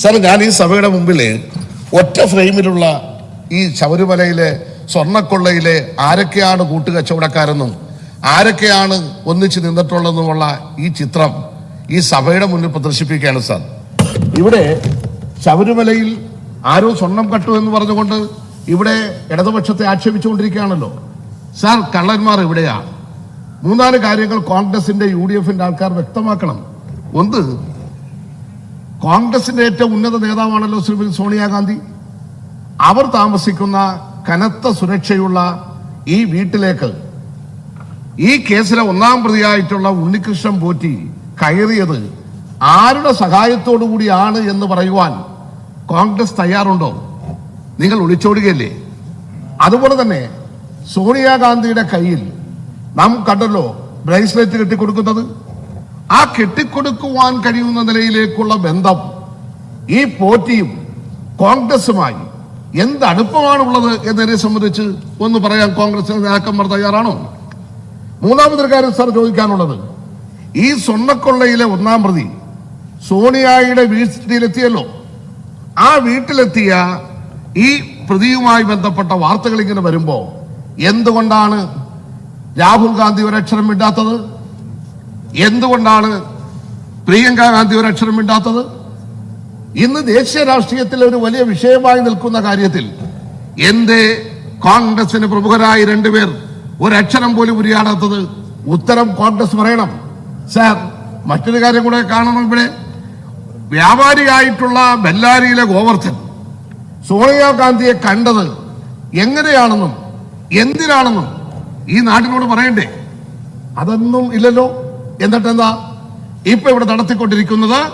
Sir ഞാൻ ഈ സഭയുടെ മുമ്പിൽ ഒറ്റ ഫ്രെയിമിലുള്ള ഈ ശബരിമലയിലെ സ്വർണക്കൊള്ളയിലെ ആരൊക്കെയാണ് കൂട്ടുകച്ചവടക്കാരെന്നും ആരൊക്കെയാണ് ഒന്നിച്ച് നിന്നിട്ടുള്ളതെന്നുമുള്ള ഈ ചിത്രം ഈ സഭയുടെ മുന്നിൽ പ്രദർശിപ്പിക്കുകയാണ് സാർ. ഇവിടെ ശബരിമലയിൽ ആരോ സ്വർണം കട്ടു എന്ന് പറഞ്ഞുകൊണ്ട് ഇവിടെ ഇടതുപക്ഷത്തെ ആക്ഷേപിച്ചുകൊണ്ടിരിക്കുകയാണല്ലോ. സാർ കള്ളന്മാർ എവിടെയാണ് മൂന്നാൽ കാര്യങ്ങൾ കോൺഗ്രസിന്റെ യു ഡി എഫിന്റെ ആൾക്കാർ വ്യക്തമാക്കണം. ഒന്ന് കോൺഗ്രസിന്റെ ഏറ്റവും ഉന്നത നേതാവാണല്ലോ ശ്രീമതി സോണിയാഗാന്ധി. അവർ താമസിക്കുന്ന കനത്ത സുരക്ഷയുള്ള ഈ വീട്ടിലേക്ക് ഈ കേസിലെ ഒന്നാം പ്രതിയായിട്ടുള്ള ഉണ്ണികൃഷ്ണൻ പോറ്റി കയറിയത് ആരുടെ സഹായത്തോടു കൂടിയാണ് എന്ന് പറയുവാൻ കോൺഗ്രസ് തയ്യാറുണ്ടോ? നിങ്ങൾ ഒളിച്ചോടുകയല്ലേ? അതുപോലെ തന്നെ സോണിയാഗാന്ധിയുടെ കയ്യിൽ നാം കണ്ടല്ലോ ബ്രേസ്ലെറ്റ് കെട്ടിക്കൊടുക്കുന്നത്. ആ കെട്ടിക്കൊടുക്കുവാൻ കഴിയുന്ന നിലയിലേക്കുള്ള ബന്ധം ഈ പോറ്റിയും കോൺഗ്രസുമായി എന്ത് അടുപ്പമാണുള്ളത് എന്നതിനെ സംബന്ധിച്ച് ഒന്ന് പറയാൻ കോൺഗ്രസ് നേതാക്കന്മാർ തയ്യാറാണോ? മൂന്നാമതൊരു കാര്യം സാർ ചോദിക്കാനുള്ളത്. ഈ സ്വർണക്കൊള്ളയിലെ ഒന്നാം പ്രതി സോണിയായുടെ വീട്ടിലെത്തിയല്ലോ ആ വീട്ടിലെത്തിയ ഈ പ്രതിയുമായി ബന്ധപ്പെട്ട വാർത്തകൾ ഇങ്ങനെ വരുമ്പോ എന്തുകൊണ്ടാണ് രാഹുൽ ഗാന്ധി ഒരക്ഷരം മിണ്ടാത്തത്? എന്തുകൊണ്ടാണ് പ്രിയങ്ക ഗാന്ധി ഒരു അക്ഷരം മിണ്ടാത്തത്? ഇന്ന് ദേശീയ രാഷ്ട്രീയത്തിൽ ഒരു വലിയ വിഷയമായി നിൽക്കുന്ന കാര്യത്തിൽ എന്തേ കോൺഗ്രസിന് പ്രമുഖരായ രണ്ടുപേർ ഒരക്ഷരം പോലും ഉരിയാടാത്തത്? ഉത്തരം കോൺഗ്രസ് പറയണം. സാർ മറ്റൊരു കാര്യം കൂടെ കാണണം ഇവിടെ. വ്യാപാരിയായിട്ടുള്ള ബെല്ലാരിയിലെ ഗോവർദ്ധൻ സോണിയാഗാന്ധിയെ കണ്ടത് എങ്ങനെയാണെന്നും എന്തിനാണെന്നും ഈ നാട്ടിനോട് പറയണ്ടേ? അതൊന്നും ഇല്ലല്ലോ. എന്നിട്ടെന്താ? ഇപ്പൊ ഇവിടെ നടത്തിക്കൊണ്ടിരിക്കുന്നത്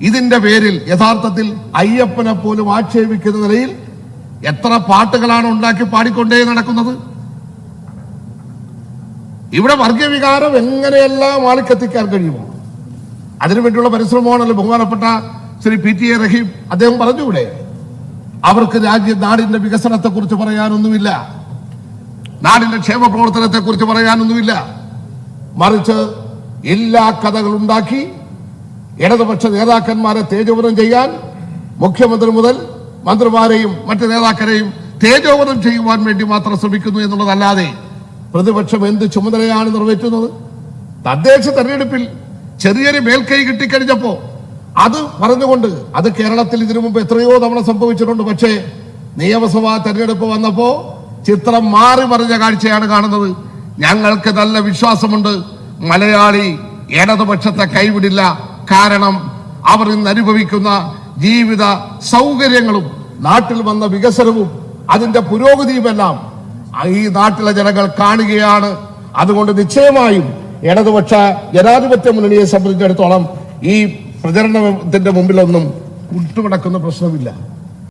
ഇതിന്റെ പേരിൽ യഥാർത്ഥത്തിൽ അയ്യപ്പനെ പോലും ആക്ഷേപിക്കുന്ന നിലയിൽ എത്ര പാട്ടുകളാണ് ഉണ്ടാക്കി പാടിക്കൊണ്ടേ നടക്കുന്നത്? ഇവിടെ വർഗവികാരം എങ്ങനെയെല്ലാം ആളിക്കെത്തിക്കാൻ കഴിയുമോ? അതിനുവേണ്ടിയുള്ള പരിശ്രമമാണല്ലോ ബഹുമാനപ്പെട്ട Shri P T A Rahim അദ്ദേഹം പറഞ്ഞുകൂടെ അവർക്ക് രാജ്യ നാടിന്റെ വികസനത്തെ കുറിച്ച് പറയാനൊന്നുമില്ല. നാടിന്റെ ക്ഷേമ പ്രവർത്തനത്തെ കുറിച്ച് പറയാനൊന്നുമില്ല. മറിച്ച് എല്ലാ കഥകളുണ്ടാക്കി ഇടതുപക്ഷ നേതാക്കന്മാരെ തേജോവധം ചെയ്യാൻ മുഖ്യമന്ത്രി മുതൽ മന്ത്രിമാരെയും മറ്റ് നേതാക്കളെയും തേജോവധം ചെയ്യുവാൻ വേണ്ടി മാത്രം ശ്രമിക്കുന്നു എന്നുള്ളതല്ലാതെ പ്രതിപക്ഷം എന്ത് ചുമതലയാണ് നിറവേറ്റുന്നത്? തദ്ദേശ തെരഞ്ഞെടുപ്പിൽ ചെറിയൊരു മേൽക്കൈ കിട്ടിക്കഴിഞ്ഞപ്പോ അത് പറഞ്ഞുകൊണ്ട് അത് കേരളത്തിൽ ഇതിനു മുമ്പ് എത്രയോ തവണ സംഭവിച്ചിട്ടുണ്ട്. പക്ഷേ നിയമസഭാ തെരഞ്ഞെടുപ്പ് വന്നപ്പോ ചിത്രം മാറി മറിഞ്ഞ കാഴ്ചയാണ് കാണുന്നത്. ഞങ്ങൾക്ക് നല്ല വിശ്വാസമുണ്ട്. മലയാളി ഇടതുപക്ഷത്തെ കൈവിടില്ല. കാരണം അവർ ഇന്ന് അനുഭവിക്കുന്ന ജീവിത സൗകര്യങ്ങളും നാട്ടിൽ വന്ന വികസനവും അതിന്റെ പുരോഗതിയുമെല്ലാം ഈ നാട്ടിലെ ജനങ്ങൾ കാണുകയാണ്. അതുകൊണ്ട് നിശ്ചയമായും ഇടതുപക്ഷ ജനാധിപത്യ മുന്നണിയെ സംബന്ധിച്ചിടത്തോളം ഈ പ്രചരണത്തിന്റെ മുമ്പിലൊന്നും വിട്ടുകിടക്കുന്ന പ്രശ്നമില്ല.